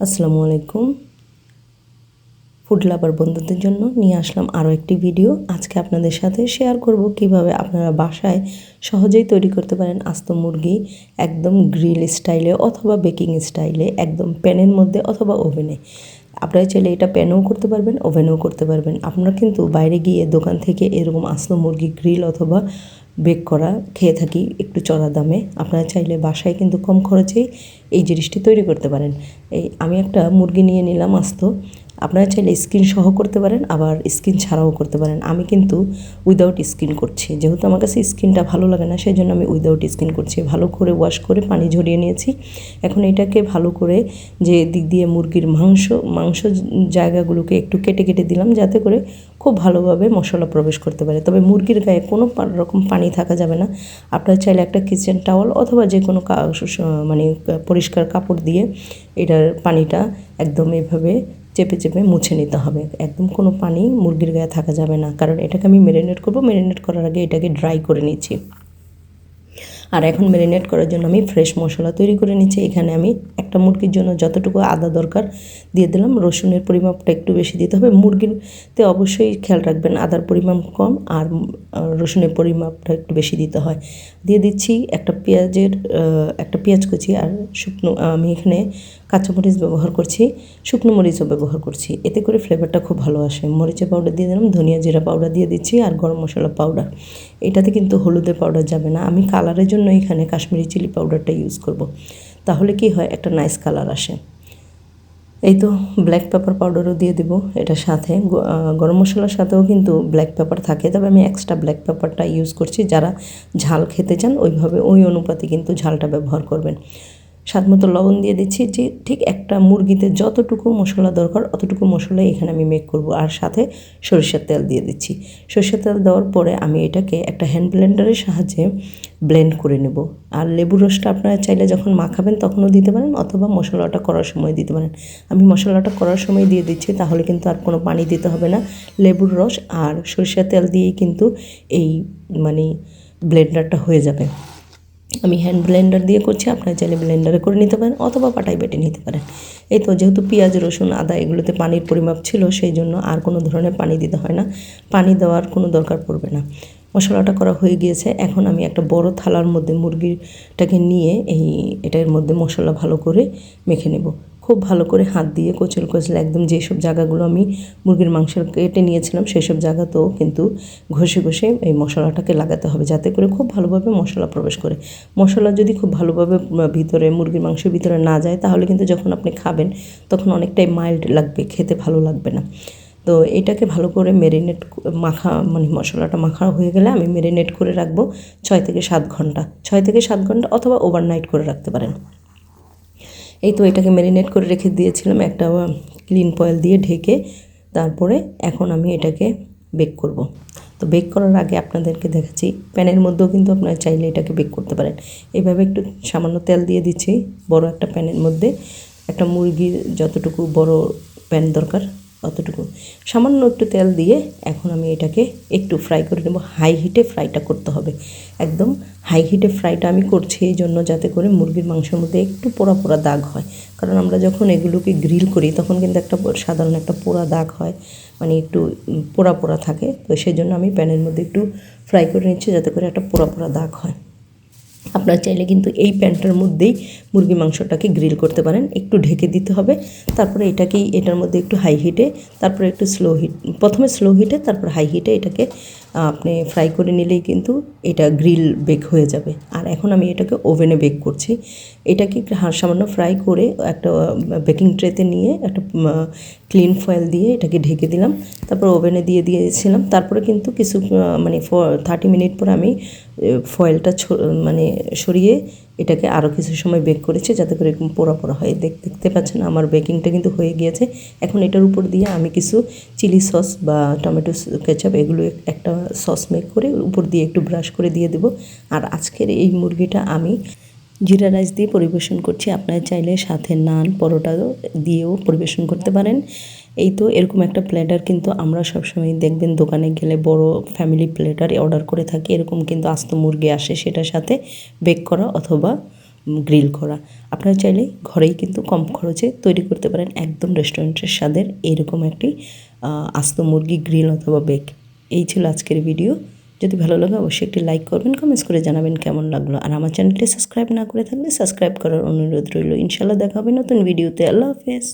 আসসালামু আলাইকুম। Food lover বন্ধুদের জন্য নিয়ে আসলাম আরও একটি ভিডিও আজকে আপনাদের সাথে শেয়ার করব কীভাবে আপনারা বাসায় সহজেই তৈরি করতে পারেন আস্ত মুরগি একদম গ্রিল স্টাইলে অথবা বেকিং স্টাইলে একদম প্যানের মধ্যে অথবা ওভেনে আপনারা চাইলে এটা প্যানেও করতে পারবেন ওভেনেও করতে পারবেন। আপনারা কিন্তু বাইরে গিয়ে দোকান থেকে এরকম আস্ত মুরগি গ্রিল অথবা বেক করা, খেয়ে থাকি একটু চড়া দামে। আপনারা চাইলে বাসায় কিন্তু কম খরচেই এই জিনিসটি তৈরি করতে পারেন। এই আমি একটা মুরগি নিয়ে নিলাম আস্ত। আপনারা চাইলে স্কিন সহ করতে পারেন, আবার স্কিন ছাড়াও করতে পারেন। আমি কিন্তু উইদাউট স্কিন করছি। যেহেতু আমার কাছে স্কিনটা ভালো লাগে না সেই জন্য আমি উইদাউট স্কিন করছি। ভালো করে ওয়াশ করে পানি ঝরিয়ে নিয়েছি। এখন এটাকে ভালো করে যে দিক দিয়ে মুরগির মাংস মাংস জায়গাগুলোকে একটু কেটে কেটে দিলাম, যাতে করে খুব ভালোভাবে মশলা প্রবেশ করতে পারে। তবে মুরগির গায়ে কোনো রকম পানি থাকা যাবে না। আপনারা চাইলে একটা কিচেন টাওয়াল অথবা যে কোনো মানে পরিষ্কার কাপড় দিয়ে এটার পানিটা একদম এভাবে চেপে চেপে মুছে নিতে হবে। একদম কোনো পানি মুরগির গায়ে থাকা যাবে না। কারণ এটাকে আমি ম্যারিনেট করব। ম্যারিনেট করার আগে এটাকে ড্রাই করে নিচ্ছি। আর এখন ম্যারিনেট করার জন্য আমি ফ্রেশ মশলা তৈরি করে নিচ্ছি। এখানে আমি একটা মুরগির জন্য যতটুকু আদা দরকার দিয়ে দিলাম। রসুনের পরিমাপটা একটু বেশি দিতে হবে। মুরগিরতে অবশ্যই খেয়াল রাখবেন, আদার পরিমাণ কম আর রসুনের পরিমাপটা একটু বেশি দিতে হয়। দিয়ে দিচ্ছি একটা পেঁয়াজের একটা পেঁয়াজ কুচি আর শুকনো, আমি এখানে কাঁচামরিচ ব্যবহার করছি, শুকনো মরিচও ব্যবহার করছি। এতে করে ফ্লেভারটা খুব ভালো আসে। মরিচের পাউডার দিয়ে দিলাম, ধনিয়া জিরা পাউডার দিয়ে দিচ্ছি আর গরম মশলা পাউডার এটাতে কিন্তু হলুদের পাউডার যাবে না। আমি কালারের জন্য এখানে কাশ্মীরি চিলি পাউডারটা ইউজ করব। তাহলে কি হয়? একটা নাইস কালার আসে। এই তো ব্ল্যাক পেপার পাউডারও দিয়ে দেবো এটার সাথে। গরম মশলার সাথেও কিন্তু ব্ল্যাক পেপার থাকে। তবে আমি এক্সট্রা ব্ল্যাক পেপারটা ইউজ করছি। যারা ঝাল খেতে চান, ওইভাবে ওই অনুপাতে কিন্তু ঝালটা ব্যবহার করবেন। স্বাদ মতো লবণ দিয়ে দিচ্ছি। যে ঠিক একটা মুরগিতে যতটুকু মশলা দরকার অতটুকু মশলা এখানে আমি মেক করব। আর সাথে সরিষার তেল দিয়ে দিচ্ছি। সরিষার তেল দেওয়ার পরে আমি এটাকে একটা হ্যান্ড ব্লেন্ডারের সাহায্যে ব্লেন্ড করে নেব। আর লেবুর রসটা আপনারা চাইলে যখন মাখাবেন তখনও দিতে পারেন অথবা মশলাটা করার সময় দিতে পারেন। আমি মশলাটা করার সময় দিয়ে দিচ্ছি, তাহলে কিন্তু আর কোনো পানি দিতে হবে না। লেবুর রস আর সরিষার তেল দিয়েই কিন্তু এই মানে ব্লেন্ডারটা হয়ে যাবে। আমি হ্যান্ড ব্লেন্ডার দিয়ে করছি, আপনারা চাইলে ব্লেন্ডারে করে নিতে পারেন অথবা পাটাই বেটে নিতে পারেন। এই তো যেহেতু পেঁয়াজ, রসুন, আদা এগুলোতে পানির পরিমাপ ছিল, সেই জন্য আর কোনো ধরনের পানি দিতে হয় না। পানি দেওয়ার কোনো দরকার পড়বে না। মশলাটা করা হয়ে গিয়েছে, এখন আমি একটা বড় থালার মধ্যে মুরগিটাকে নিয়ে এই এটার মধ্যে মশলা ভালো করে মেখে নেব। খুব ভালো করে হাত দিয়ে কোচল কোচল একদম যেসব জায়গাগুলো আমি মুরগির মাংসের কেটে নিয়েছিলাম, সেসব জায়গাতেও কিন্তু ঘষে ঘষে এই মশলাটাকে লাগাতে হবে যাতে করে খুব ভালোভাবে মশলা প্রবেশ করে। মশলা যদি খুব ভালোভাবে ভিতরে, মুরগির মাংসের ভিতরে না যায়, তাহলে কিন্তু যখন আপনি খাবেন, তখন অনেকটাই মাইল্ড লাগবে, খেতে ভালো লাগবে না। তো এটাকে ভালো করে মেরিনেট মাখা মানে মশলাটা মাখা হয়ে গেলে আমি মেরিনেট করে রাখব ছয় থেকে সাত ঘণ্টা। ছয় থেকে সাত ঘণ্টা অথবা ওভারনাইট করে রাখতে পারেন। এই তো এটাকে ম্যারিনেট করে রেখে দিয়েছিলাম একটা ক্লিন পয়েল দিয়ে ঢেকে তারপরে এখন আমি এটাকে বেক করব। তো বেক করার আগে আপনাদেরকে দেখাচ্ছি, প্যানের মধ্যেও কিন্তু আপনারা চাইলে এটাকে বেক করতে পারেন এভাবে একটু সামান্য তেল দিয়ে দিচ্ছি, বড় একটা প্যানের মধ্যে একটা মুরগির যতটুকু বড় প্যান দরকার অতটুকু। সামান্য একটু তেল দিয়ে এখন আমি এটাকে একটু ফ্রাই করে নেব। হাই হিটে ফ্রাইটা করতে হবে। একদম হাই হিটে ফ্রাইটা আমি করছি এই জন্য যাতে করে মুরগির মাংসের মধ্যে একটু পোড়া পোড়া দাগ হয়। কারণ আমরা যখন এগুলোকে গ্রিল করি, তখন কিন্তু একটা সাধারণ একটা পোড়া দাগ হয়। মানে একটু পোড়া পোড়া থাকে। তো সেই জন্য আমি প্যানের মধ্যে একটু ফ্রাই করে নিচ্ছি যাতে করে একটা পোড়া পোড়া দাগ হয়। আপনারা চাইলে কিন্তু এই প্যানটার মধ্যেই মুরগি মাংসটাকে গ্রিল করতে পারেন, একটু ঢেকে দিতে হবে। তারপরে এটাকেই, এটার মধ্যে একটু হাই হিটে তারপরে একটু স্লো হিট প্রথমে স্লো হিটে তারপর হাই হিটে এটাকে আপনি ফ্রাই করে নিলেই কিন্তু এটা গ্রিল বেক হয়ে যাবে। আর এখন আমি এটাকে ওভেনে বেক করছি। এটাকে সামান্য ফ্রাই করে একটা বেকিং ট্রেতে নিয়ে একটা ক্লিন ফয়েল দিয়ে এটাকে ঢেকে দিলাম। তারপর ওভেনে দিয়ে দিয়েছিলাম। তারপরে কিন্তু কিছু মানে থার্টি মিনিট পর আমি ফয়েলটা মানে সরিয়ে এটাকে আরও কিছু সময় বেক করেছি যাতে করে এরকম পোড়া পোড়া হয়। দেখ, দেখতে পাচ্ছেন আমার বেকিংটা কিন্তু হয়ে গিয়েছে। এখন এটার উপর দিয়ে আমি কিছু চিলি সস বা টমেটো কেচাপ এগুলো একটা সস মেক করে উপর দিয়ে একটু ব্রাশ করে দিয়ে দেবো। আর আজকের এই মুরগিটা আমি জিরা রাইস দিয়ে পরিবেশন করছি। আপনারা চাইলে সাথে নান, পরোটা দিয়েও পরিবেশন করতে পারেন। এই তো এরকম একটা প্লেটার কিন্তু আমরা সবসময় দেখবেন দোকানে গেলে বড় ফ্যামিলি প্লেটার অর্ডার করে থাকি। এরকম কিন্তু আস্ত মুরগি আসে সেটার সাথে বেক করা অথবা গ্রিল করা। আপনারা চাইলে ঘরেই কিন্তু কম খরচে তৈরি করতে পারেন একদম রেস্টুরেন্টের স্বাদের এরকম একটি আস্ত মুরগি গ্রিল অথবা বেক এই ছিল আজকের ভিডিও যদি ভালো লাগে অবশ্যই একটি লাইক করবেন কমেন্টস করে জানাবেন কেমন লাগল। আর আমার চ্যানেলটি সাবস্ক্রাইব না করে থাকলে সাবস্ক্রাইব করার অনুরোধ রইল। ইনশাল্লাহ দেখা হবে নতুন ভিডিওতে আল্লাহ হাফেজ।